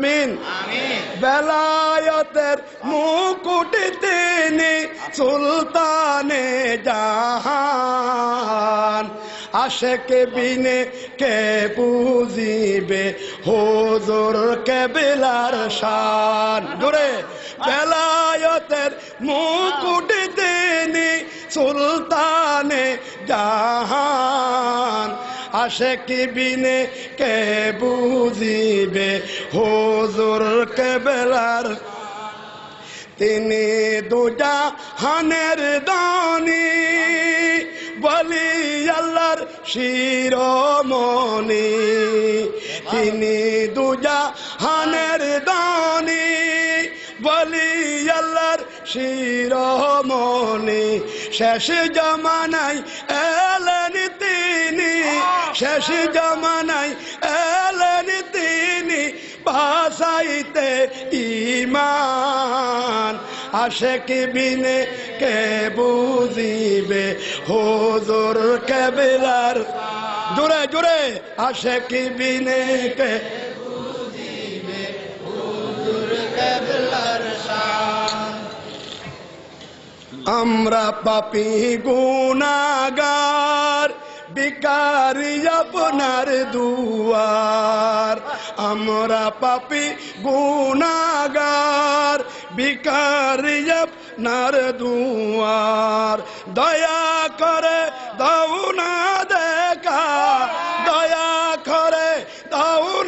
আমিন। বেলায়তের মুকুট তিনি সুলতানে জাহান। আশেকে বিনে কে বুঝিবে হুজুর কেবিলার শান। জোরে বেলায়তের মুকুট তিনি সুলতানে জাহান। আশেকি বিনে কে বুঝিবে হুজুর কেবেলার? তিনি দুজা হানের দানি, বলি আল্লাহর শিরোমণি। তিনি দুজা হানের দানি, বলি আল্লাহর শিরোমণি। শেষ তিনি শেষ জমানাই এলেন তিনি ভাষাইতে ইমান আসে কি বিনে কে বুঝিবে হুজুর কেবিলার? জোরে জোরে। আসে কি বিনে কে আমরা পাপি গুনাগার। বিকারি আপনার দুয়ার। আমরা পাপি গুনাগার। বিকারি আপনার দুয়ার। দয়া করে দাও না দেখা। দয়া করে দাও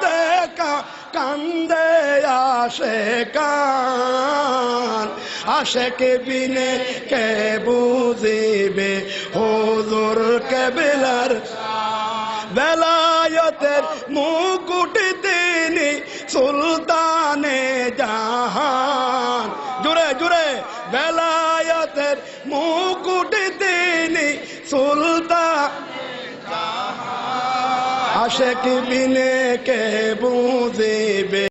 দেখা। কান্দে আসে কান। আশেকে বিনে কে বুঝিবে? হুজুর কেবিলার বেলায়তের মুকুট তিনি সুলতানে জাহান। জুড়ে জুড়ে, বেলায়তের মুকুট তিনি সুলতান আশেক বিনে কে বুঝিবে?